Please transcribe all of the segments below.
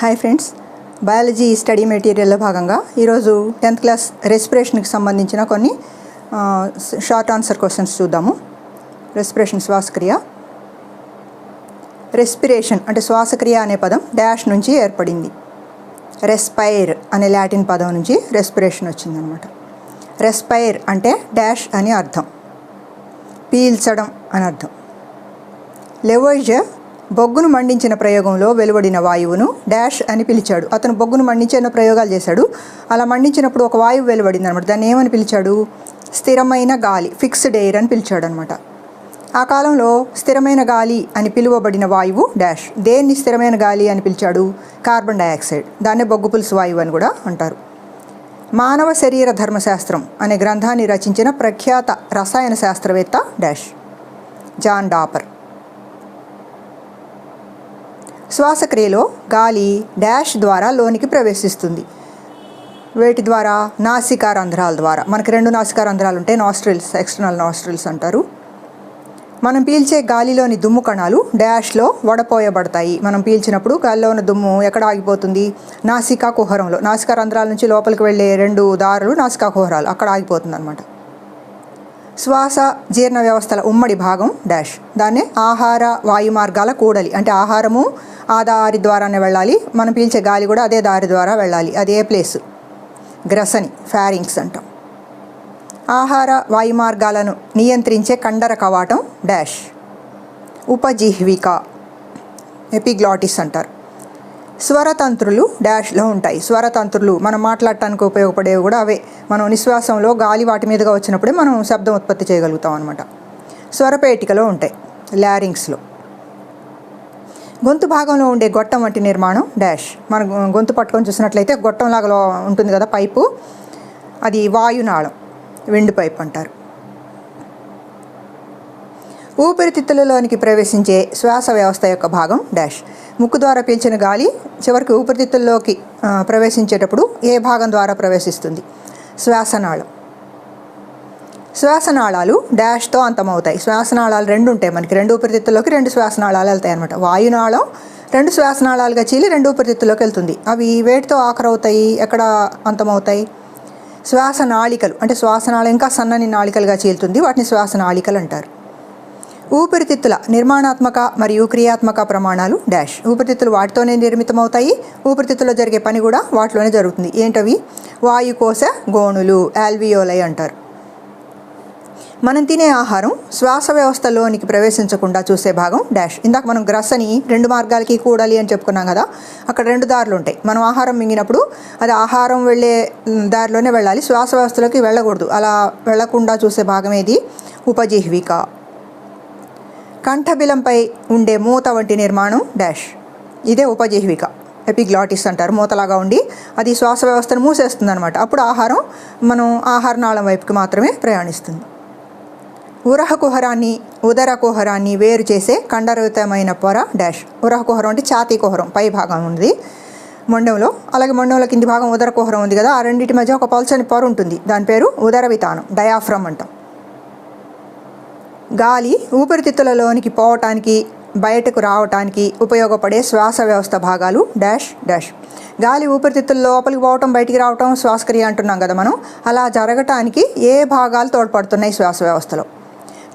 Hi friends biology study మెటీరియల్లో భాగంగా ఈరోజు టెన్త్ క్లాస్ రెస్పిరేషన్కి సంబంధించిన కొన్ని షార్ట్ ఆన్సర్ క్వశ్చన్స్ చూద్దాము. రెస్పిరేషన్ శ్వాసక్రియ. రెస్పిరేషన్ అంటే శ్వాసక్రియ అనే పదం డాష్ నుంచి ఏర్పడింది. రెస్పైర్ అనే లాటిన్ పదం నుంచి రెస్పిరేషన్ వచ్చిందనమాట. రెస్పైర్ అంటే డాష్ అని అర్థం. పీల్చడం అని అర్థం. లెవోయిజర్ బొగ్గును మండించిన ప్రయోగంలో వెలువడిన వాయువును డాష్ అని పిలిచాడు. అతను బొగ్గును మండించిన ప్రయోగాలు చేశాడు. అలా మండించినప్పుడు ఒక వాయువు వెలువడింది అనమాట దాన్ని ఏమని పిలిచాడు? స్థిరమైన గాలి ఫిక్స్డ్ ఎయిర్ అని పిలిచాడు అనమాట ఆ కాలంలో స్థిరమైన గాలి అని పిలువబడిన వాయువు డాష్. దేన్ని స్థిరమైన గాలి అని పిలిచాడు? కార్బన్ డయాక్సైడ్ దాన్నే బొగ్గు పులుసు వాయువు అని కూడా అంటారు. మానవ శరీర ధర్మశాస్త్రం అనే గ్రంథాన్ని రచించిన ప్రఖ్యాత రసాయన శాస్త్రవేత్త డాష్. John dapper. శ్వాసక్రియలో గాలి డాష్ ద్వారా లోనికి ప్రవేశిస్తుంది. వేటి ద్వారా? నాసికా రంధ్రాల ద్వారా. మనకి రెండు నాసికా రంధ్రాలు ఉంటాయి. నాస్ట్రిల్స్ ఎక్స్టర్నల్ నాస్ట్రిల్స్ అంటారు. మనం పీల్చే గాలిలోని దుమ్ము కణాలు డాష్లో వడపోయబడతాయి. మనం పీల్చినప్పుడు గాలిలో ఉన్న దుమ్ము ఎక్కడ ఆగిపోతుంది? నాసికా కుహరంలో. నాసికా రంధ్రాల నుంచి లోపలికి వెళ్ళే రెండు దారులు నాసికా కుహరాలు. అక్కడ ఆగిపోతుంది అనమాట శ్వాస జీర్ణ వ్యవస్థల ఉమ్మడి భాగం డాష్. దాన్నే ఆహార వాయు మార్గాల కూడలి. అంటే ఆహారము ఆ దారి ద్వారానే వెళ్ళాలి. మనం పీల్చే గాలి కూడా అదే దారి ద్వారా వెళ్ళాలి. అదే ప్లేస్ గ్రసని ఫ్యారింగ్స్ అంటాం. ఆహార వాయు మార్గాలను నియంత్రించే కండర కవాటం డాష్ ఉపజిహ్విక ఎపిగ్లాటిస్ అంటారు. స్వరతంత్రులు డాష్లో ఉంటాయి. స్వరతంత్రులు మనం మాట్లాడటానికి ఉపయోగపడేవి కూడా అవే. మనం నిశ్వాసంలో గాలి వాటి మీదుగా వచ్చినప్పుడే మనం శబ్దం ఉత్పత్తి చేయగలుగుతాం అనమాట స్వరపేటికలో ఉంటాయి. ల్యారింగ్స్లో గొంతు భాగంలో ఉండే గొట్టం వంటి నిర్మాణం డాష్. మనం గొంతు పట్టుకొని చూసినట్లయితే గొట్టంలాగా లో- ఉంటుంది కదా పైపు? అది వాయునాళం విండ్ పైప్ అంటారు. ఊపిరితిత్తులలోనికి ప్రవేశించే శ్వాస వ్యవస్థ యొక్క భాగం డాష్. ముక్కు ద్వారా పీల్చిన గాలి చివరికి ఊపిరితిత్తుల్లోకి ప్రవేశించేటప్పుడు ఏ భాగం ద్వారా ప్రవేశిస్తుంది? శ్వాసనాళం శ్వాసనాళాలు డాష్తో అంతమవుతాయి. శ్వాసనాళాలు రెండు ఉంటాయి మనకి. రెండు ఉపరితిత్తుల్లోకి రెండు శ్వాసనాళాలు వెళ్తాయి అనమాట వాయునాళం రెండు శ్వాసనాళాలుగా చీలి రెండు ఊపిరితిత్తుల్లోకి వెళ్తుంది. అవి వేటితో ఆఖరవుతాయి. ఎక్కడ అంతమవుతాయి? శ్వాసనాళికలు. అంటే శ్వాసనాళం ఇంకా సన్నని నాళికలుగా చీలుతుంది. వాటిని శ్వాసనాళికలు అంటారు. ఊపిరితిత్తుల నిర్మాణాత్మక మరియు క్రియాత్మక ప్రమాణాలు డాష్. ఊపిరితిత్తులు వాటితోనే నిర్మితమవుతాయి. ఊపిరితిత్తుల్లో జరిగే పని కూడా వాటిలోనే జరుగుతుంది. ఏంటవి? వాయుకోశ గోణులు ఆల్వియోలై అంటారు. మనం తినే ఆహారం శ్వాస వ్యవస్థలోనికి ప్రవేశించకుండా చూసే భాగం డాష్. ఇందాక మనం గ్రసని రెండు మార్గాలకి కూడాలి అని చెప్పుకున్నాం కదా అక్కడ రెండు దారులు ఉంటాయి. మనం ఆహారం మింగినప్పుడు అది ఆహారం వెళ్ళే దారిలోనే వెళ్ళాలి. శ్వాస వ్యవస్థలోకి వెళ్ళకూడదు. అలా వెళ్ళకుండా చూసే భాగం ఏది? ఉపజీవిక. కంఠబిలంపై ఉండే మూత వంటి నిర్మాణం డాష్. ఇదే ఉపజీవిక. ఎపిగ్లాటిస్ అంటారు. మూతలాగా ఉండి అది శ్వాస వ్యవస్థను మూసేస్తుంది అనమాట అప్పుడు ఆహారం మనం ఆహార నాళం వైపుకి మాత్రమే ప్రయాణిస్తుంది. ఉరహ కుహరాన్ని ఉదర కుహరాన్ని వేరు చేసే కండరహితమైన పొర డాష్. ఉరహ కుహరం అంటే ఛాతీ కుహరం పై భాగం ఉంది మొండంలో అలాగే మొండంలో కింది భాగం ఉదర కుహరం ఉంది కదా ఆ రెండింటి మధ్య ఒక పల్చని పొర ఉంటుంది. దాని పేరు ఉదర వితానం డయాఫ్రమ్ అంటాం గాలి ఊపిరితిత్తులలోనికి పోవటానికి బయటకు రావటానికి ఉపయోగపడే శ్వాస వ్యవస్థ భాగాలు డాష్ డాష్. గాలి ఊపిరితిత్తుల లోపలికి పోవటం బయటికి రావటం శ్వాసక్రియ అంటున్నాం కదా మనం అలా జరగటానికి ఏ భాగాలు తోడ్పడుతున్నాయి శ్వాస వ్యవస్థలో?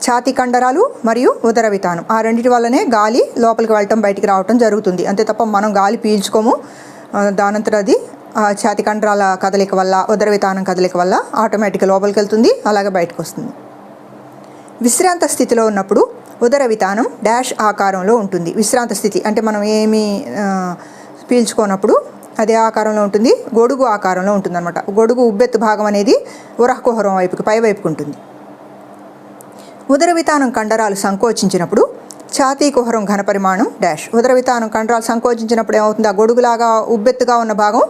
ఛాతీ కండరాలు మరియు ఉదర వితానం. ఆ రెండింటి వల్లనే గాలి లోపలికి వెళ్ళటం బయటికి రావటం జరుగుతుంది. అంతే తప్ప మనం గాలి పీల్చుకోము. ఆ, దానంతట అది ఆ కండరాల కదలిక వల్ల ఉదర వితానం కదలిక వల్ల ఆటోమేటిక్గా లోపలికి వెళ్తుంది అలాగే బయటకు వస్తుంది. విశ్రాంత స్థితిలో ఉన్నప్పుడు ఉదర వితానం డాష్ ఆకారంలో ఉంటుంది. విశ్రాంత స్థితి అంటే మనం ఏమి పీల్చుకోనప్పుడు అదే ఆకారంలో ఉంటుంది గొడుగు ఆకారంలో ఉంటుంది అనమాట గొడుగు ఉబ్బెత్తు భాగం అనేది ఉరహకుహరం వైపుకి పై వైపుకు ఉంటుంది. ఉదర వితానం కండరాలు సంకోచించినప్పుడు ఛాతీ కుహరం ఘనపరిమాణం డాష్. ఉదర వితానం కండరాలు సంకోచించినప్పుడు ఏమవుతుంది? ఆ గొడుగులాగా ఉబ్బెత్తుగా ఉన్న భాగం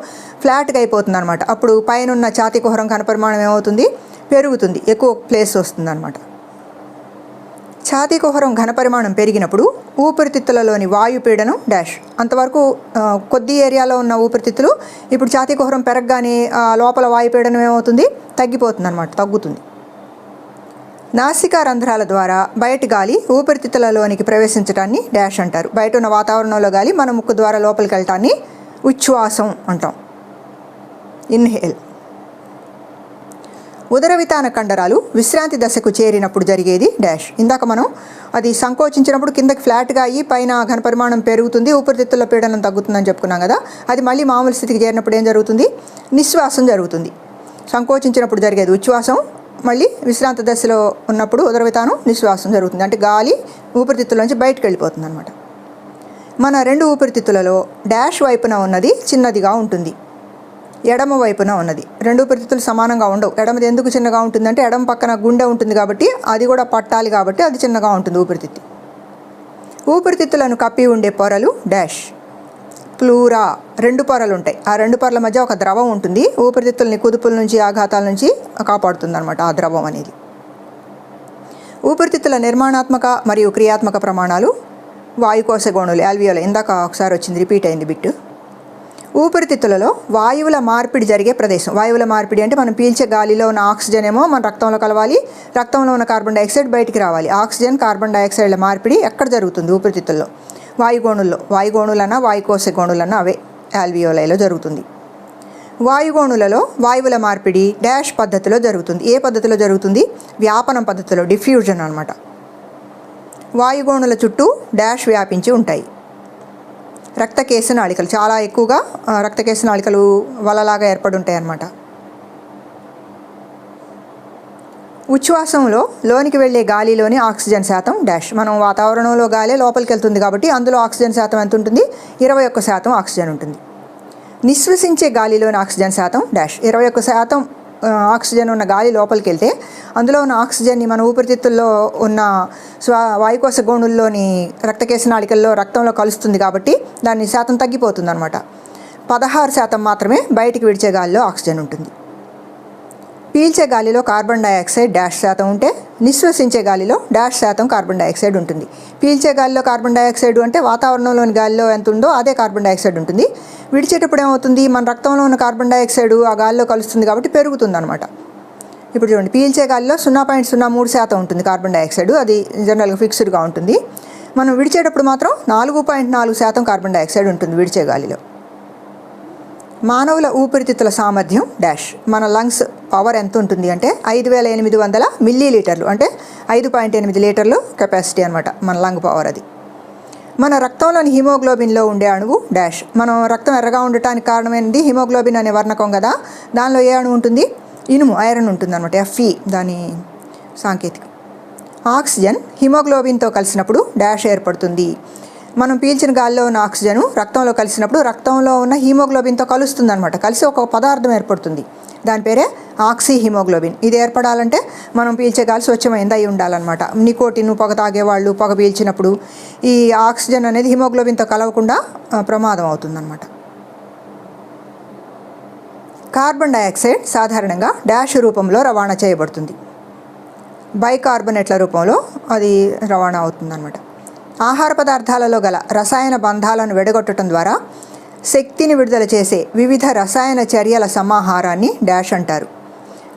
ఫ్లాట్గా అయిపోతుంది అనమాట అప్పుడు పైన ఉన్న ఛాతీ కుహరం ఘనపరిమాణం ఏమవుతుంది? పెరుగుతుంది. ఎక్కువ ప్లేస్ వస్తుంది అనమాట ఛాతీ కుహరం ఘనపరిమాణం పెరిగినప్పుడు ఊపిరితిత్తులలోని వాయుపీడనం డాష్. అంతవరకు కొద్ది ఏరియాలో ఉన్న ఊపిరితిత్తులు ఇప్పుడు ఛాతీ కుహరం పెరగగానే లోపల వాయుపీడనం ఏమవుతుంది? తగ్గిపోతుంది అనమాట తగ్గుతుంది. నాసికా రంధ్రాల ద్వారా బయటి గాలి ఊపిరితిత్తులలోనికి ప్రవేశించడాన్ని డాష్ అంటారు. బయట ఉన్న వాతావరణంలో గాలి మన ముక్కు ద్వారా లోపలికి వెళ్ళటాన్ని ఉచ్ఛ్వాసం అంటాం. ఇన్హేల్. ఉదరవితాన కండరాలు విశ్రాంతి దశకు చేరినప్పుడు జరిగేది డాష్. ఇందాక మనం అది సంకోచించినప్పుడు కిందకి ఫ్లాట్గా అయ్యి పైన ఘనపరిమాణం పెరుగుతుంది ఊపిరితిత్తుల పీడనం తగ్గుతుందని చెప్పుకున్నాం కదా. అది మళ్ళీ మామూలు స్థితికి చేరినప్పుడు ఏం జరుగుతుంది? నిశ్వాసం జరుగుతుంది. సంకోచించినప్పుడు జరిగేది ఉచ్ఛ్వాసం మళ్ళీ విశ్రాంత దశలో ఉన్నప్పుడు ఉదరవితానం నిశ్వాసం జరుగుతుంది. అంటే గాలి ఊపిరితిత్తులోంచి బయటకు వెళ్ళిపోతుంది అనమాట మన రెండు ఊపిరితిత్తులలో డాష్ వైపున ఉన్నది చిన్నదిగా ఉంటుంది. ఎడమ వైపున ఉన్నది. రెండు ఊపిరితిత్తులు సమానంగా ఉండవు. ఎడమది ఎందుకు చిన్నగా ఉంటుందంటే ఎడమ పక్కన గుండె ఉంటుంది కాబట్టి అది కూడా పట్టాలి కాబట్టి అది చిన్నగా ఉంటుంది ఊపిరితిత్తి. ఊపిరితిత్తులను కప్పి ఉండే పొరలు డాష్. ప్లూరా రెండు పొరలు ఉంటాయి. ఆ రెండు పొరల మధ్య ఒక ద్రవం ఉంటుంది. ఊపిరితిత్తుల్ని కుదుపుల నుంచి ఆఘాతాల నుంచి కాపాడుతుంది అనమాట ఆ ద్రవం అనేది. ఊపిరితిత్తుల నిర్మాణాత్మక మరియు క్రియాత్మక ప్రమాణాలు వాయుకోశ గోణులు ఆల్వియోల ఇందాక ఒకసారి వచ్చింది రిపీట్ అయింది బిట్టు. ఊపిరితిత్తులలో వాయువుల మార్పిడి జరిగే ప్రదేశం. వాయువుల మార్పిడి అంటే మనం పీల్చే గాలిలో ఉన్న ఆక్సిజన్ ఏమో మన రక్తంలో కలవాలి. రక్తంలో ఉన్న కార్బన్ డైఆక్సైడ్ బయటికి రావాలి. ఆక్సిజన్ కార్బన్ డైఆక్సైడ్ల మార్పిడి ఎక్కడ జరుగుతుంది ఊపిరితిత్తుల్లో? వాయుగోణుల్లో వాయుగోణులన్నా వాయుకోశ గోణులన్నా అవే ఆల్వియోలైలో జరుగుతుంది. వాయుగోణులలో వాయువుల మార్పిడి డాష్ పద్ధతిలో జరుగుతుంది. ఏ పద్ధతిలో జరుగుతుంది? వ్యాపనం పద్ధతిలో డిఫ్యూజన్ అనమాట వాయుగోణుల చుట్టూ డాష్ వ్యాపించి ఉంటాయి. రక్తకేశ నాళికలు చాలా ఎక్కువగా రక్తకేశ నాళికలు వలలాగా ఏర్పడి ఉంటాయి అన్నమాట ఉచ్ఛ్వాసంలో లోనికి వెళ్ళే గాలిలోని ఆక్సిజన్ శాతం డాష్. మనం వాతావరణంలో గాలి లోపలికి వెళ్తుంది కాబట్టి అందులో ఆక్సిజన్ శాతం ఎంత ఉంటుంది? ఇరవై ఒక్క శాతం ఆక్సిజన్ ఉంటుంది. నిశ్వసించే గాలిలోని ఆక్సిజన్ శాతం డాష్. ఇరవై ఒక్క శాతం ఆక్సిజన్ ఉన్న గాలి లోపలికి వెళ్తే అందులో ఉన్న ఆక్సిజన్ని మన ఊపిరితిత్తుల్లో ఉన్న స్వ వాయుకోశ గోణుల్లోని రక్తకేశ నాళికల్లో రక్తంలో కలుస్తుంది కాబట్టి దాని శాతం తగ్గిపోతుంది అనమాట పదహారు శాతం మాత్రమే బయటికి విడిచే గాలిలో ఆక్సిజన్ ఉంటుంది. పీల్చే గాలిలో కార్బన్ డైఆక్సైడ్ డాష్ శాతం ఉంటే నిశ్వసించే గాలిలో డాష్ శాతం కార్బన్ డైఆక్సైడ్ ఉంటుంది. పీల్చే గాలిలో కార్బన్ డైఆక్సైడ్ అంటే వాతావరణంలోని గాలిలో ఎంత ఉందో అదే కార్బన్ డైఆక్సైడ్ ఉంటుంది. విడిచేటప్పుడు ఏమవుతుంది? మన రక్తంలో ఉన్న కార్బన్ డైఆక్సైడ్ ఆ గాలిలో కలుస్తుంది కాబట్టి పెరుగుతుంది అనమాట ఇప్పుడు చూడండి పీల్చే గాలిలో సున్నా పాయింట్ సున్నా మూడు శాతం ఉంటుంది కార్బన్ డైఆక్సైడ్ అది జనరల్గా ఫిక్స్డ్గా ఉంటుంది. మనం విడిచేటప్పుడు మాత్రం నాలుగు పాయింట్ నాలుగు శాతం కార్బన్ డైఆక్సైడ్ ఉంటుంది విడిచే గాలిలో. మానవుల ఊపిరితిత్తుల సామర్థ్యం డాష్. మన లంగ్స్ పవర్ ఎంత ఉంటుంది అంటే ఐదు వేల ఎనిమిది వందల మిల్లీ లీటర్లు అంటే ఐదు పాయింట్ ఎనిమిది లీటర్లు కెపాసిటీ అనమాట మన లంగ్ పవర్ అది. మన రక్తంలోని హిమోగ్లోబిన్లో ఉండే అణువు డాష్. మనం రక్తం ఎర్రగా ఉండటానికి కారణమైనది హిమోగ్లోబిన్ అనే వర్ణకం కదా. దానిలో ఏ అణువు ఉంటుంది? ఇనుము ఐరన్ ఉంటుంది అనమాట ఎఫ్ఈ దాని సాంకేతికం. ఆక్సిజన్ హిమోగ్లోబిన్తో కలిసినప్పుడు డాష్ ఏర్పడుతుంది. మనం పీల్చిన గాలిలో ఉన్న ఆక్సిజన్ రక్తంలో కలిసినప్పుడు రక్తంలో ఉన్న హీమోగ్లోబిన్తో కలుస్తుంది అనమాట కలిసి ఒక పదార్థం ఏర్పడుతుంది. దాని పేరే ఆక్సీ హిమోగ్లోబిన్ ఇది ఏర్పడాలంటే మనం పీల్చే గాలి స్వచ్ఛమైంది అయి ఉండాలన్నమాట. నికోటిన్ పొగ తాగేవాళ్ళు పొగ పీల్చినప్పుడు ఈ ఆక్సిజన్ అనేది హిమోగ్లోబిన్తో కలవకుండా ప్రమాదం అవుతుందన్నమాట. కార్బన్ డయాక్సైడ్ సాధారణంగా డాష్ రూపంలో రవాణా చేయబడుతుంది. బైకార్బనేట్ల రూపంలో అది రవాణా అవుతుందన్నమాట. ఆహార పదార్థాలలో గల రసాయన బంధాలను విడగొట్టడం ద్వారా శక్తిని విడుదల చేసే వివిధ రసాయన చర్యల సమాహారాన్ని డాష్ అంటారు.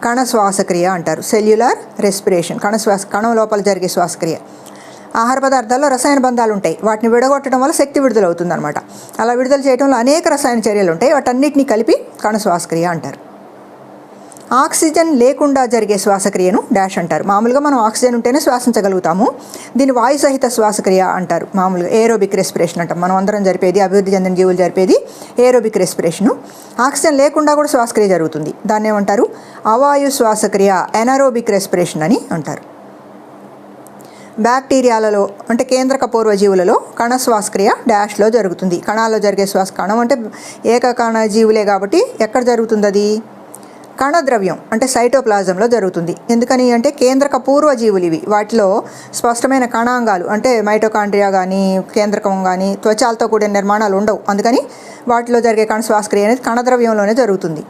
కణ శ్వాసక్రియ అంటారు. సెల్యులార్ రెస్పిరేషన్ కణ శ్వాస కణం లోపల జరిగే శ్వాసక్రియ. ఆహార పదార్థాల్లో రసాయన బంధాలు ఉంటాయి. వాటిని విడగొట్టడం వల్ల శక్తి విడుదల అవుతుందన్నమాట అలా విడుదల చేయడంలో అనేక రసాయన చర్యలు ఉంటాయి. వాటన్నిటిని కలిపి కణ శ్వాసక్రియ అంటారు. ఆక్సిజన్ లేకుండా జరిగే శ్వాసక్రియను డాష్ అంటారు. మామూలుగా మనం ఆక్సిజన్ ఉంటేనే శ్వాసించగలుగుతాము. దీన్ని వాయు సహిత శ్వాసక్రియ అంటారు. మామూలుగా ఏరోబిక్ రెస్పిరేషన్ అంటాం. మనం అందరం జరిపేది అభివృద్ధి చెందిన జీవులు జరిపేది ఏరోబిక్ రెస్పిరేషను. ఆక్సిజన్ లేకుండా కూడా శ్వాసక్రియ జరుగుతుంది. దాన్ని ఏమంటారు? అవాయు శ్వాసక్రియ ఎనరోబిక్ రెస్పిరేషన్ అని అంటారు. బ్యాక్టీరియాలలో అంటే కేంద్రక పూర్వజీవులలో కణ శ్వాసక్రియ డాష్లో జరుగుతుంది. కణాల్లో జరిగే శ్వాస కణం అంటే ఏకకణ జీవులే కాబట్టి ఎక్కడ జరుగుతుంది అది? కణద్రవ్యం అంటే సైటోప్లాజంలో జరుగుతుంది. ఎందుకని అంటే కేంద్రక పూర్వజీవులు ఇవి వాటిలో స్పష్టమైన కణాంగాలు అంటే మైటోకాండ్రియా కానీ కేంద్రకం కానీ త్వచాలతో కూడిన నిర్మాణాలు ఉండవు. అందుకని వాటిలో జరిగే కణ శ్వాసక్రియ అనేది కణద్రవ్యంలోనే జరుగుతుంది.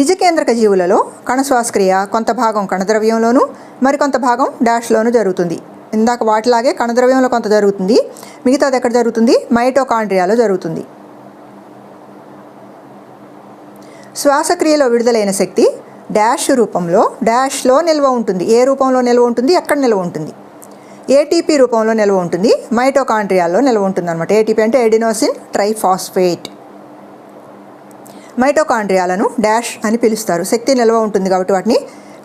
నిజ కేంద్రక జీవులలో కణ శ్వాసక్రియ కొంత భాగం కణద్రవ్యంలోను మరికొంత భాగం డాష్లోను జరుగుతుంది. ఇందాక వాటిలాగే కణద్రవ్యంలో కొంత జరుగుతుంది. మిగతాది ఎక్కడ జరుగుతుంది? మైటోకాండ్రియాలో జరుగుతుంది. శ్వాసక్రియలో విడుదలైన శక్తి డాష్ రూపంలో డాష్లో నిల్వ ఉంటుంది. ఏ రూపంలో నిల్వ ఉంటుంది? ఎక్కడ నిల్వ ఉంటుంది? ఏటీపీ రూపంలో నిల్వ ఉంటుంది. మైటోకాండ్రియాల్లో నిల్వ ఉంటుంది అనమాట ఏటీపీ అంటే ఎడినోసిన్ ట్రైఫాస్ఫేట్. మైటోకాండ్రియాలను డాష్ అని పిలుస్తారు. శక్తి నిల్వ ఉంటుంది కాబట్టి వాటిని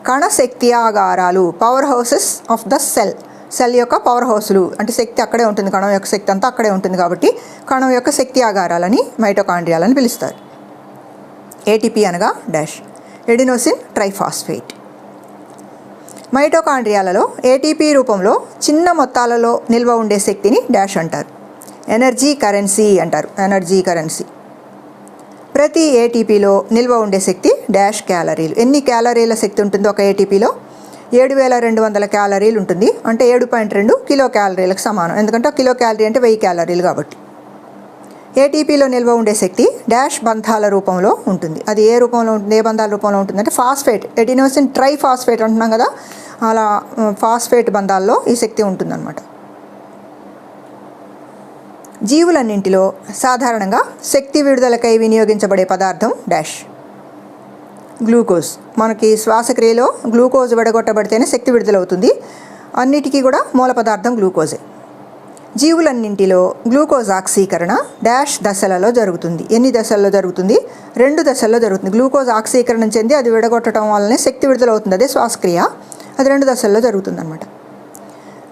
కణశక్తియాగారాలు power houses of the cell cell యొక్క పవర్ హౌస్లు అంటే శక్తి అక్కడే ఉంటుంది. కణం యొక్క శక్తి అంతా అక్కడే ఉంటుంది కాబట్టి కణం యొక్క శక్తి ఆగారాలని మైటోకాండ్రియాలని పిలుస్తారు. ఏటీపీ అనగా డాష్. Adenosine triphosphate. మైటోకాండ్రియాలలో ఏటీపీ రూపంలో చిన్న మొత్తాలలో నిల్వ ఉండే శక్తిని డాష్ అంటారు. ఎనర్జీ కరెన్సీ అంటారు. Energy currency. ప్రతి ఏటీపీలో నిల్వ ఉండే శక్తి డాష్ క్యాలరీలు. ఎన్ని క్యాలరీల శక్తి ఉంటుందో ఒక ఏటీపీలో ఏడు వేల రెండు వందల క్యాలరీలు ఉంటుంది. అంటే ఏడు పాయింట్ రెండు కిలో క్యాలరీలకు సమానం. ఎందుకంటే కిలో క్యాలరీ అంటే వెయ్యి క్యాలరీలు కాబట్టి. ఏటీపీలో నిల్వ ఉండే శక్తి డాష్ బంధాల రూపంలో ఉంటుంది. అది ఏ రూపంలో ఉంటుంది ఏ బంధాల రూపంలో ఉంటుందంటే ఫాస్ఫేట్ ఎడినోసిన్ ట్రై ఫాస్ఫేట్ అంటున్నాం కదా అలా ఫాస్ఫేట్ బంధాల్లో ఈ శక్తి ఉంటుందన్నమాట. జీవులన్నింటిలో సాధారణంగా శక్తి విడుదలకై వినియోగించబడే పదార్థం డాష్. గ్లూకోజ్. మనకి శ్వాసక్రియలో గ్లూకోజ్ విడగొట్టబడితేనే శక్తి విడుదలవుతుంది. అన్నిటికీ కూడా మూల పదార్థం గ్లూకోజే. జీవులన్నింటిలో గ్లూకోజ్ ఆక్సీకరణ డాష్ దశలలో జరుగుతుంది. ఎన్ని దశల్లో జరుగుతుంది? రెండు దశల్లో జరుగుతుంది. గ్లూకోజ్ ఆక్సీకరణ చెంది అది విడగొట్టడం వల్లనే శక్తి విడుదలవుతుంది. అదే శ్వాసక్రియ. అది రెండు దశల్లో జరుగుతుంది అనమాట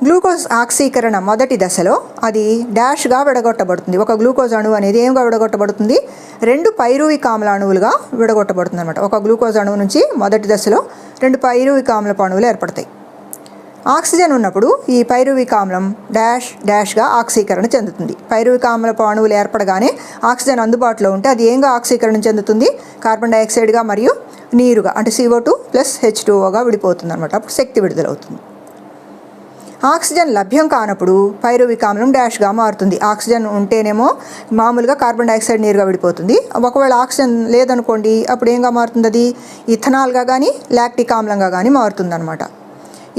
గ్లూకోజ్ ఆక్సీకరణ మొదటి దశలో అది డాష్గా విడగొట్టబడుతుంది. ఒక గ్లూకోజ్ అణువు అనేది ఏమిగా విడగొట్టబడుతుంది? రెండు పైరువిక ఆమ్ల అణువులుగా విడగొట్టబడుతుంది అనమాట ఒక గ్లూకోజ్ అణువు నుంచి మొదటి దశలో రెండు పైరువిక ఆమ్లపు అణువులు ఏర్పడతాయి. ఆక్సిజన్ ఉన్నప్పుడు ఈ పైరువిక ఆమ్లం డాష్ డాష్గా ఆక్సీకరణ చెందుతుంది. పైరువిక ఆమ్ల అణువులు ఏర్పడగానే ఆక్సిజన్ అందుబాటులో ఉంటే అది ఏంగా ఆక్సీకరణ చెందుతుంది? కార్బన్ డైఆక్సైడ్గా మరియు నీరుగా అంటే C O two plus H టూఓగా విడిపోతుంది అనమాట అప్పుడు శక్తి విడుదలవుతుంది. ఆక్సిజన్ లభ్యం కానప్పుడు పైరువిక ఆమ్లం డాష్గా మారుతుంది. ఆక్సిజన్ ఉంటేనేమో మామూలుగా కార్బన్ డైఆక్సైడ్ నీరుగా విడిపోతుంది. ఒకవేళ ఆక్సిజన్ లేదనుకోండి అప్పుడు ఏంగా మారుతుంది అది ఇథనాల్గా కానీ లాక్టిక్ ఆమ్లంగా కానీ మారుతుంది అనమాట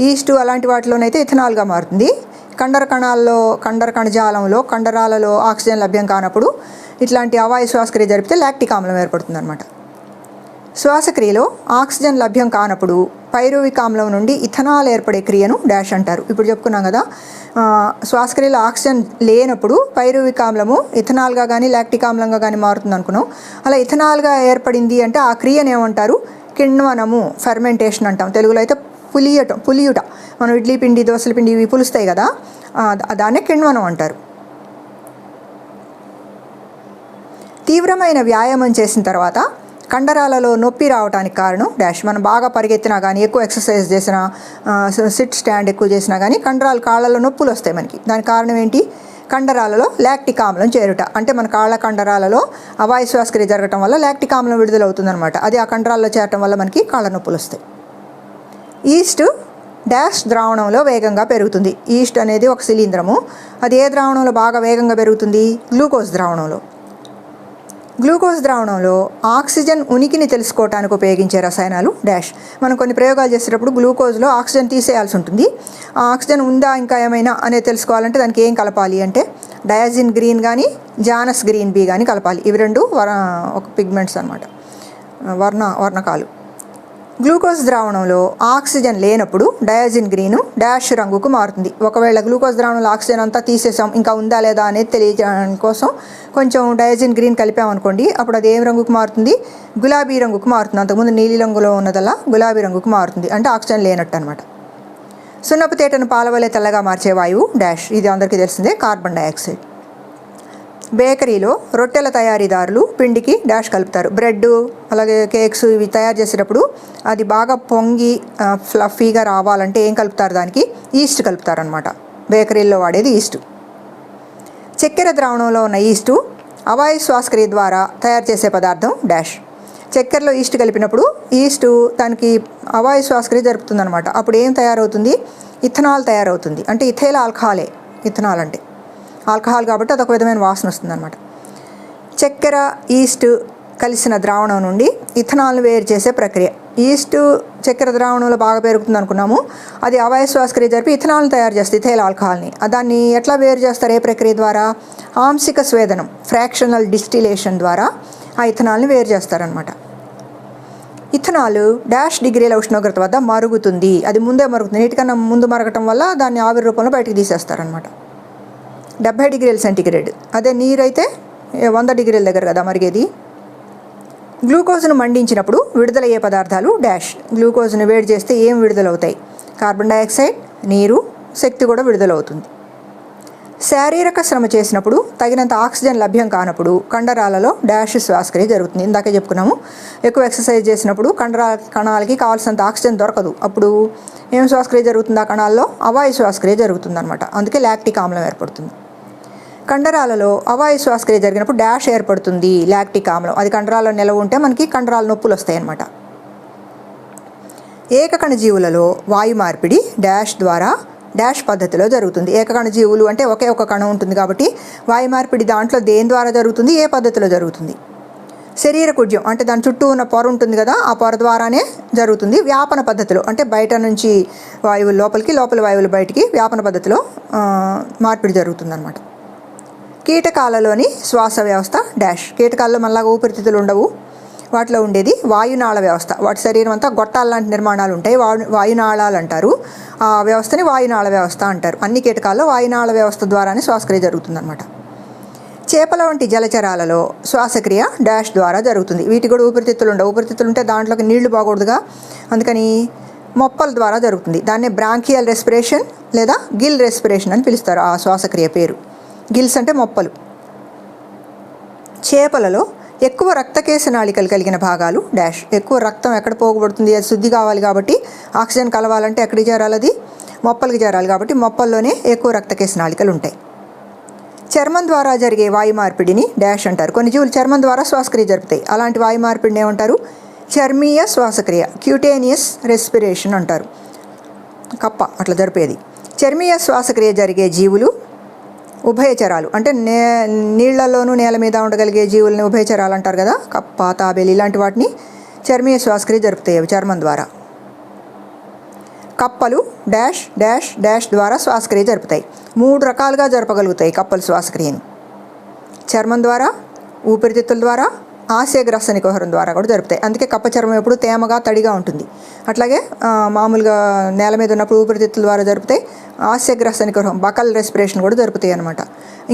ఈస్టు అలాంటి వాటిలోనైతే ఇథనాల్గా మారుతుంది. కండర కణాల్లో కండర కణజాలంలో కండరాలలో ఆక్సిజన్ లభ్యం కానప్పుడు ఇట్లాంటి అవాయు శ్వాసక్రియ జరిపితే లాక్టిక్ ఆమ్లం ఏర్పడుతుంది అనమాట శ్వాసక్రియలో ఆక్సిజన్ లభ్యం కానప్పుడు పైరువిక్ ఆమ్లం నుండి ఇథనాల్ ఏర్పడే క్రియను డాష్ అంటారు. ఇప్పుడు చెప్పుకున్నాం కదా శ్వాసక్రియలో ఆక్సిజన్ లేనప్పుడు పైరువిక్ ఆమ్లము ఇథనాల్గా కానీ లాక్టిక్ ఆమ్లంగా కానీ మారుతుంది అనుకున్నాం. అలా ఇథనాల్గా ఏర్పడింది అంటే ఆ క్రియను ఏమంటారు? కిణ్వనము ఫెర్మెంటేషన్ అంటాం. తెలుగులో అయితే పులియటం పులియుట. మనం ఇడ్లీ పిండి దోశల పిండి ఇవి పులుస్తాయి కదా దాన్నే కిణ్వనం అంటారు. తీవ్రమైన వ్యాయామం చేసిన తర్వాత కండరాలలో నొప్పి రావడానికి కారణం డాష్. మనం బాగా పరిగెత్తినా కానీ ఎక్కువ ఎక్సర్సైజ్ చేసినా సిట్ స్టాండ్ ఎక్కువ చేసినా కానీ కండరాలు కాళ్ళలో నొప్పులు వస్తాయి మనకి. దాని కారణం ఏంటి? కండరాలలో లాక్టిక్ ఆమ్లం చేరుట. అంటే మన కాళ్ళ కండరాలలో అవాయు శ్వాసక్రియ జరగటం వల్ల లాక్టిక్ ఆమ్లం విడుదలవుతుందనమాట అది ఆ కండరాల్లో చేరటం వల్ల మనకి కాళ్ళ నొప్పులు వస్తాయి. ఈస్ట్ డాష్ ద్రావణంలో వేగంగా పెరుగుతుంది. ఈస్ట్ అనేది ఒక శిలీంద్రము. అది ఏ ద్రావణంలో బాగా వేగంగా పెరుగుతుంది? గ్లూకోజ్ ద్రావణంలో. గ్లూకోజ్ ద్రావణంలో ఆక్సిజన్ ఉనికిని తెలుసుకోవడానికి ఉపయోగించే రసాయనాలు డాష్. మనం కొన్ని ప్రయోగాలు చేసేటప్పుడు గ్లూకోజ్లో ఆక్సిజన్ తీసేయాల్సి ఉంటుంది. ఆ ఆక్సిజన్ ఉందా ఇంకా ఏమైనా అనేది తెలుసుకోవాలంటే దానికి ఏం కలపాలి అంటే డయాజిన్ గ్రీన్ కానీ జానస్ గ్రీన్ బీ కానీ కలపాలి. ఇవి రెండు వర ఒక పిగ్మెంట్స్ అనమాట వర్ణ వర్ణకాలు. గ్లూకోజ్ ద్రావణంలో ఆక్సిజన్ లేనప్పుడు డయాజిన్ గ్రీన్ డాష్ రంగుకు మారుతుంది. ఒకవేళ గ్లూకోజ్ ద్రావణంలో ఆక్సిజన్ అంతా తీసేసాం ఇంకా ఉందా లేదా అనేది తెలియజేయడానికి కోసం కొంచెం డయాజిన్ గ్రీన్ కలిపామనుకోండి అప్పుడు అది ఏం రంగుకు మారుతుంది? గులాబీ రంగుకు మారుతుంది. అంతకుముందు నీలి రంగులో ఉన్నదల్లా గులాబీ రంగుకు మారుతుంది. అంటే ఆక్సిజన్ లేనట్టు అనమాట సున్నపు తేటను పాలవలే తెల్లగా మార్చే వాయువు డాష్. ఇది అందరికీ తెలిసిందే కార్బన్ డైఆక్సైడ్. బేకరీలో రొట్టెల తయారీదారులు పిండికి డాష్ కలుపుతారు. బ్రెడ్ అలాగే కేక్స్ ఇవి తయారు చేసేటప్పుడు అది బాగా పొంగి ఫ్లఫీగా రావాలంటే ఏం కలుపుతారు దానికి? ఈస్ట్ కలుపుతారనమాట బేకరీల్లో వాడేది ఈస్ట్. చక్కెర ద్రావణంలో ఉన్న ఈస్టు అవాయు శ్వాసక్రియ ద్వారా తయారు చేసే పదార్థం డాష్. చక్కెరలో ఈస్ట్ కలిపినప్పుడు ఈస్ట్ దానికి అవాయు శ్వాసక్రియ జరుపుతుందన్నమాట. అప్పుడు ఏం తయారవుతుంది? ఇథనాల్ తయారవుతుంది. అంటే ఇథైల్ ఆల్కహాలే ఇథనాల్ అంటే ఆల్కహాల్ కాబట్టి అదొక విధమైన వాసన వస్తుందన్నమాట. చక్కెర ఈస్ట్ కలిసిన ద్రావణం నుండి ఇథనాల్ను వేరు చేసే ప్రక్రియ. ఈస్ట్ చక్కెర ద్రావణంలో బాగా పెరుగుతుంది అనుకున్నాము. అది అవయశ్వాసక్రియ జరిపి ఇథనాల్ని తయారు చేస్తుంది ఇథైల్ ఆల్కహాల్ని. దాన్ని ఎట్లా వేరు చేస్తారు ఏ ప్రక్రియ ద్వారా? ఆంశిక స్వేదనం ఫ్రాక్షనల్ డిస్టిలేషన్ ద్వారా ఆ ఇథనాల్ని వేరు చేస్తారనమాట ఇథనాలు డాష్ డిగ్రీల ఉష్ణోగ్రత వద్ద మరుగుతుంది. అది ముందే మరుగుతుంది. నీటికన్నా ముందు మరగటం వల్ల దాన్ని ఆవిరి రూపంలో బయటకు తీసేస్తారనమాట డెబ్భై డిగ్రీల సెంటిగ్రేడ్. అదే నీరు అయితే వంద డిగ్రీల దగ్గర కదా మరిగేది? గ్లూకోజ్ను మండించినప్పుడు విడుదలయ్యే పదార్థాలు డాష్. గ్లూకోజ్ను వేడి చేస్తే ఏం విడుదలవుతాయి? కార్బన్ డైఆక్సైడ్ నీరు శక్తి కూడా విడుదలవుతుంది. శారీరక శ్రమ చేసినప్పుడు తగినంత ఆక్సిజన్ లభ్యం కానప్పుడు కండరాలలో డాష్ శ్వాసక్రియ జరుగుతుంది. ఇందాక చెప్పుకున్నాము. ఎక్కువ ఎక్సర్సైజ్ చేసినప్పుడు కండరాల కణాలకి కావాల్సినంత ఆక్సిజన్ దొరకదు. అప్పుడు ఏం శ్వాసక్రియ జరుగుతుంది ఆ కణాల్లో? అవాయు శ్వాసక్రియ జరుగుతుంది అనమాట అందుకే లాక్టిక్ ఆమ్లం ఏర్పడుతుంది. కండరాలలో అవాయు శ్వాసక్రియ జరిగినప్పుడు డాష్ ఏర్పడుతుంది లాక్టిక్ ఆమ్లం. అది కండరాల్లో నిలవ ఉంటే మనకి కండరాల నొప్పులు వస్తాయన్నమాట. ఏకకణ జీవులలో వాయు మార్పిడి డాష్ ద్వారా డాష్ పద్ధతిలో జరుగుతుంది. ఏకకణ జీవులు అంటే ఒకే ఒక కణం ఉంటుంది కాబట్టి వాయు మార్పిడి దాంట్లో దేని ద్వారా జరుగుతుంది? ఏ పద్ధతిలో జరుగుతుంది? శరీర కుడ్యం అంటే దాని చుట్టూ ఉన్న పొర ఉంటుంది కదా ఆ పొర ద్వారానే జరుగుతుంది వ్యాపన పద్ధతిలో. అంటే బయట నుంచి వాయువులు లోపలికి లోపల వాయువులు బయటికి వ్యాపన పద్ధతిలో మార్పిడి జరుగుతుంది అన్నమాట కీటకాలలోని శ్వాస వ్యవస్థ డాష్. కీటకాల్లో మళ్ళా ఊపిరితిత్తులు ఉండవు. వాటిలో ఉండేది వాయునాళ వ్యవస్థ. వాటి శరీరం అంతా గొట్టాల లాంటి నిర్మాణాలు ఉంటాయి. వాయు వాయునాళాలు అంటారు. ఆ వ్యవస్థని వాయునాళ వ్యవస్థ అంటారు. అన్ని కీటకాల్లో వాయునాళ వ్యవస్థ ద్వారానే శ్వాసక్రియ జరుగుతుందన్నమాట. చేపల వంటి జలచరాలలో శ్వాసక్రియ డాష్ ద్వారా జరుగుతుంది. వీటి కూడా ఊపిరితిత్తులు ఉండవు. ఊపిరితిత్తులు ఉంటే దాంట్లోకి నీళ్ళు బాగూడదుగా అందుకని మొప్పల ద్వారా జరుగుతుంది. దాన్నే బ్రాంకియల్ రెస్పిరేషన్ లేదా గిల్ రెస్పిరేషన్ అని పిలుస్తారు. ఆ శ్వాసక్రియ పేరు. గిల్స్ అంటే మొప్పలు. చేపలలో ఎక్కువ రక్తకేశ నాళికలు కలిగిన భాగాలు డాష్. ఎక్కువ రక్తం ఎక్కడ పోగబడుతుంది అది శుద్ధి కావాలి కాబట్టి ఆక్సిజన్ కలవాలంటే ఎక్కడికి చేరాలి అది? మొప్పలకి చేరాలి కాబట్టి మొప్పల్లోనే ఎక్కువ రక్తకేశ నాళికలు ఉంటాయి. చర్మం ద్వారా జరిగే వాయు మార్పిడిని డాష్ అంటారు. కొన్ని జీవులు చర్మం ద్వారా శ్వాసక్రియ జరుపుతాయి. అలాంటి వాయు మార్పిడిని ఏమంటారు? చర్మీయ శ్వాసక్రియ క్యూటేనియస్ రెస్పిరేషన్ అంటారు. కప్ప అట్లా జరిపేది. చర్మీయ శ్వాసక్రియ జరిగే జీవులు ఉభయచరాలు. అంటే నే నీళ్ళలోనూ నేల మీద ఉండగలిగే జీవుల్ని ఉభయచరాలు అంటారు కదా? కప్ప తాబేలు ఇలాంటి వాటిని చర్మీయ శ్వాసక్రియ జరుపుతాయి అవి చర్మం ద్వారా. కప్పలు డాష్ డాష్ డాష్ ద్వారా శ్వాసక్రియ జరుపుతాయి. మూడు రకాలుగా జరపగలుగుతాయి కప్పలు శ్వాసక్రియని. చర్మం ద్వారా ఊపిరితిత్తుల ద్వారా ఆశయగ్రస్త కుహరం ద్వారా కూడా జరుపుతాయి. అందుకే కప్ప చర్మం ఎప్పుడు తేమగా తడిగా ఉంటుంది. అట్లాగే మామూలుగా నేల మీద ఉన్నప్పుడు ఊపిరితిత్తుల ద్వారా జరుపుతాయి. ఆశయగ్రస్త కుహరం బకల్ రెస్పిరేషన్ కూడా జరుపుతాయి అనమాట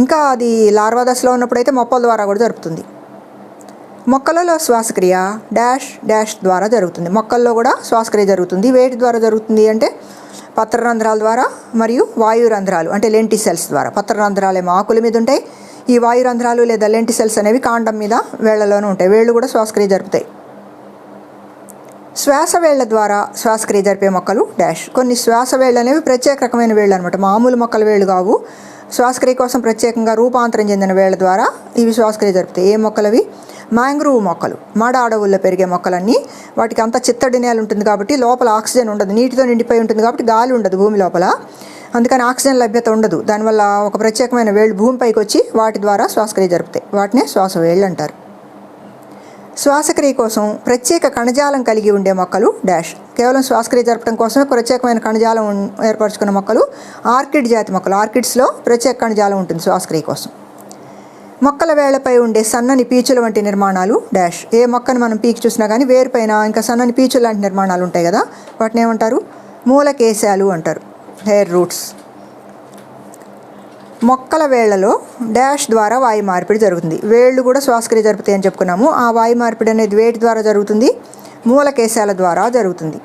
ఇంకా అది లార్వా దశలో ఉన్నప్పుడు అయితే మొప్పల ద్వారా కూడా జరుపుతుంది. మొక్కలలో శ్వాసక్రియ డాష్ డాష్ ద్వారా జరుగుతుంది. మొక్కల్లో కూడా శ్వాసక్రియ జరుగుతుంది. వేటి ద్వారా జరుగుతుంది అంటే పత్రరంధ్రాల ద్వారా మరియు వాయు రంధ్రాలు అంటే లెంటి సెల్స్ ద్వారా. పత్రరంధ్రాలు ఏమో ఆకుల మీద ఉంటాయి. ఈ వాయు రంధ్రాలు లేదా లెంటి సెల్స్ అనేవి కాండం మీద వేళ్ళలోనూ ఉంటాయి. వేళ్ళు కూడా శ్వాసక్రియ జరుపుతాయి. శ్వాస వేళ్ళ ద్వారా శ్వాసక్రియ జరిపే మొక్కలు డాష్. కొన్ని శ్వాస వేళ్ళు అనేవి ప్రత్యేక రకమైన వేళ్ళు అనమాట మామూలు మొక్కల వేళ్ళు కావు. శ్వాసక్రియ కోసం ప్రత్యేకంగా రూపాంతరం చెందిన వేళ్ళ ద్వారా ఇవి శ్వాసక్రియ జరుపుతాయి. ఏ మొక్కలవి? మ్యాంగ్రూవ్ మొక్కలు. మాడ అడవుల్లో పెరిగే మొక్కలన్నీ వాటికి అంత చిత్తడి నేల ఉంటుంది కాబట్టి లోపల ఆక్సిజన్ ఉండదు. నీటితో నిండిపోయి ఉంటుంది కాబట్టి గాలి ఉండదు భూమి లోపల. అందుకని ఆక్సిజన్ లభ్యత ఉండదు. దానివల్ల ఒక ప్రత్యేకమైన వేళ్ళు భూమిపైకి వచ్చి వాటి ద్వారా శ్వాసక్రియ జరుపుతాయి. వాటినే శ్వాస వేళ్ళు అంటారు. శ్వాసక్రియ కోసం ప్రత్యేక కణజాలం కలిగి ఉండే మొక్కలు డాష్. కేవలం శ్వాసక్రియ జరపడం కోసమే ప్రత్యేకమైన కణజాలం ఏర్పరచుకున్న మొక్కలు ఆర్కిడ్ జాతి మొక్కలు. ఆర్కిడ్స్లో ప్రత్యేక కణజాలం ఉంటుంది శ్వాసక్రియ కోసం. మొక్కల వేళ్ళపై ఉండే సన్నని పీచుల వంటి నిర్మాణాలు డాష్. ఏ మొక్కను మనం పీకి చూసినా కానీ వేరుపైన ఇంకా సన్నని పీచులు లాంటి నిర్మాణాలు ఉంటాయి కదా వాటిని ఏమంటారు? మూలకేశాలు అంటారు. Hair roots. మొక్కల వేళ్ళలో డాష్ ద్వారా వాయు మార్పిడి జరుగుతుంది. వేళ్ళు కూడా శ్వాసక్రియ జరుపుతాయి అని చెప్పుకున్నాము. ఆ వాయు మార్పిడి అనేది వేటి ద్వారా జరుగుతుంది? మూలకేశాల ద్వారా జరుగుతుంది.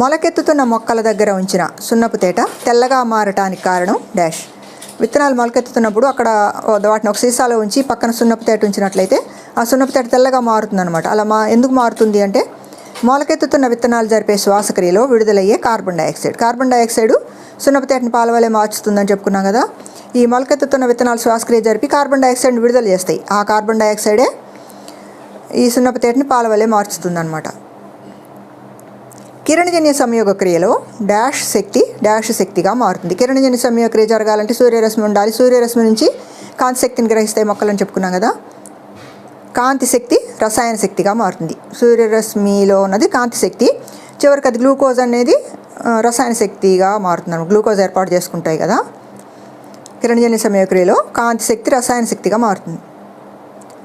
మొలకెత్తుతున్న మొక్కల దగ్గర ఉంచిన సున్నపు తేట తెల్లగా మారటానికి కారణం డాష్. విత్తనాలు మొలకెత్తుతున్నప్పుడు అక్కడ వాటిని ఒక సీసాలో ఉంచి పక్కన సున్నపు తేట ఉంచినట్లయితే ఆ సున్నపు తేట తెల్లగా మారుతుంది అనమాట అలా మా ఎందుకు మారుతుంది అంటే మొలకెత్తుతున్న విత్తనాలు జరిపే శ్వాసక్రియలో విడుదలయ్యే కార్బన్ డైఆక్సైడ్. కార్బన్ డైఆక్సైడ్ సున్నపతేటని పాలవలే మార్చుతుందని చెప్పుకున్నాం కదా. ఈ మొలకెత్తుతున్న విత్తనాలు శ్వాసక్రియ జరిపి కార్బన్ డైఆక్సైడ్ని విడుదల చేస్తాయి. ఆ కార్బన్ డైఆక్సైడే ఈ సున్నపతేటని పాలవలే మార్చుతుందనమాట కిరణజన్య సంయోగ క్రియలో డాష్ శక్తి డాష్ శక్తిగా మారుతుంది. కిరణజన్య సంయోగ క్రియ జరగాలంటే సూర్యరశ్మి ఉండాలి. సూర్యరశ్మి నుంచి కాంతి శక్తిని గ్రహిస్తాయి మొక్కలని చెప్పుకున్నాం కదా. కాంతి శక్తి రసాయన శక్తిగా మారుతుంది. సూర్యరశ్మిలో ఉన్నది కాంతి శక్తి. చివరికి అది గ్లూకోజ్ అనేది రసాయన శక్తిగా మారుతుంది. గ్లూకోజ్ ఏర్పాటు చేసుకుంటాయి కదా. కిరణజన్య సంయోగ క్రియలో కాంతి శక్తి రసాయన శక్తిగా మారుతుంది.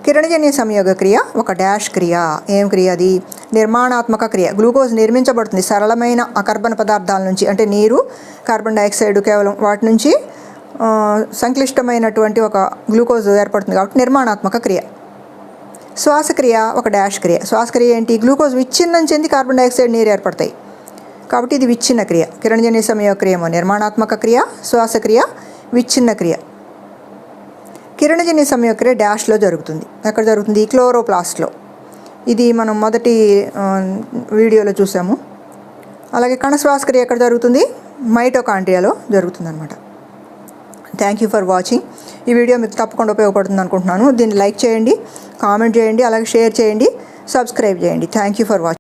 కిరణజన్య సంయోగ క్రియ ఒక డాష్ క్రియ. ఏం క్రియ అది? నిర్మాణాత్మక క్రియ. గ్లూకోజ్ నిర్మించబడుతుంది సరళమైన అకర్బన పదార్థాల నుంచి అంటే నీరు కార్బన్ డైఆక్సైడ్ కేవలం వాటి నుంచి సంక్లిష్టమైనటువంటి ఒక గ్లూకోజ్ ఏర్పడుతుంది కాబట్టి నిర్మాణాత్మక క్రియ. శ్వాసక్రియ ఒక డాష్ క్రియ. శ్వాసక్రియ ఏంటి? గ్లూకోజ్ విచ్ఛిన్నం చెంది కార్బన్ డైఆక్సైడ్ నీరు ఏర్పడతాయి. కాబట్టి ఇది విచ్ఛిన్న క్రియ. కిరణజన్య సమయక్రియము నిర్మాణాత్మక క్రియ శ్వాసక్రియ విచ్ఛిన్న క్రియ. కిరణజన్య సమయక్రియ డాష్లో జరుగుతుంది. ఎక్కడ జరుగుతుంది? క్లోరోప్లాస్ట్లో. ఇది మనం మొదటి వీడియోలో చూసాము. అలాగే కణ శ్వాసక్రియ ఎక్కడ జరుగుతుంది? మైటోకాండ్రియాలో జరుగుతుంది అనమాట థ్యాంక్ యూ ఫర్ వాచింగ్ ఈ వీడియో మీకు తప్పకుండా ఉపయోగపడుతుంది అనుకుంటున్నాను. దీన్ని లైక్ చేయండి కామెంట్ చేయండి అలాగే షేర్ చేయండి సబ్స్క్రైబ్ చేయండి. Thank you for watching